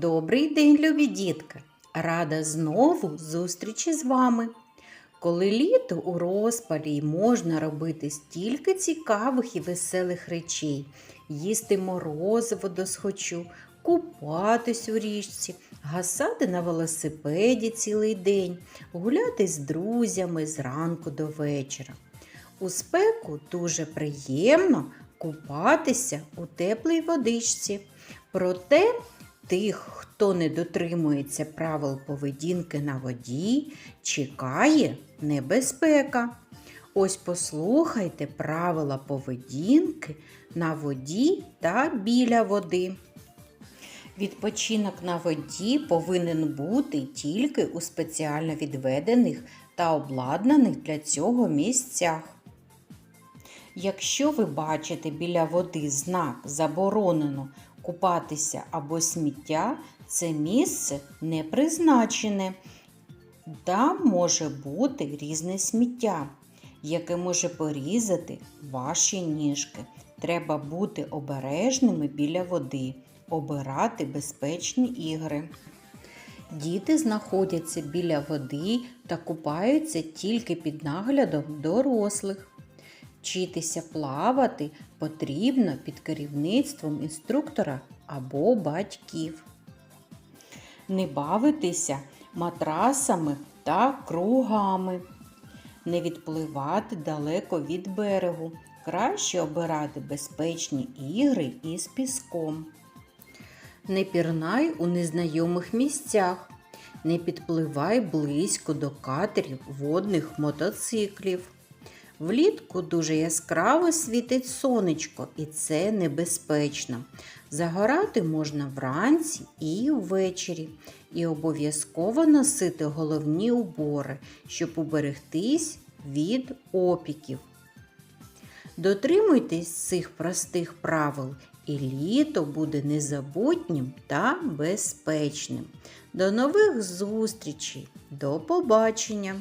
Добрий день, любі дітки! Рада знову зустрічі з вами. Коли літо у розпалі можна робити стільки цікавих і веселих речей, їсти морозиво досхочу, купатись у річці, гасати на велосипеді цілий день, гуляти з друзями зранку до вечора. У спеку дуже приємно купатися у теплій водичці. Проте тих, хто не дотримується правил поведінки на воді, чекає небезпека. Ось послухайте правила поведінки на воді та біля води. Відпочинок на воді повинен бути тільки у спеціально відведених та обладнаних для цього місцях. Якщо ви бачите біля води знак заборонено купатися або сміття, це місце не призначене. Там може бути різне сміття, яке може порізати ваші ніжки. Треба бути обережними біля води, обирати безпечні ігри. Діти знаходяться біля води та купаються тільки під наглядом дорослих. Вчитися плавати потрібно під керівництвом інструктора або батьків. Не бавитися матрасами та кругами. Не відпливати далеко від берегу. Краще обирати безпечні ігри із піском. Не пірнай у незнайомих місцях. Не підпливай близько до катерів водних мотоциклів. Влітку дуже яскраво світить сонечко, і це небезпечно. Загорати можна вранці і ввечері. І обов'язково носити головні убори, щоб уберегтись від опіків. Дотримуйтесь цих простих правил, і літо буде незабутнім та безпечним. До нових зустрічей! До побачення!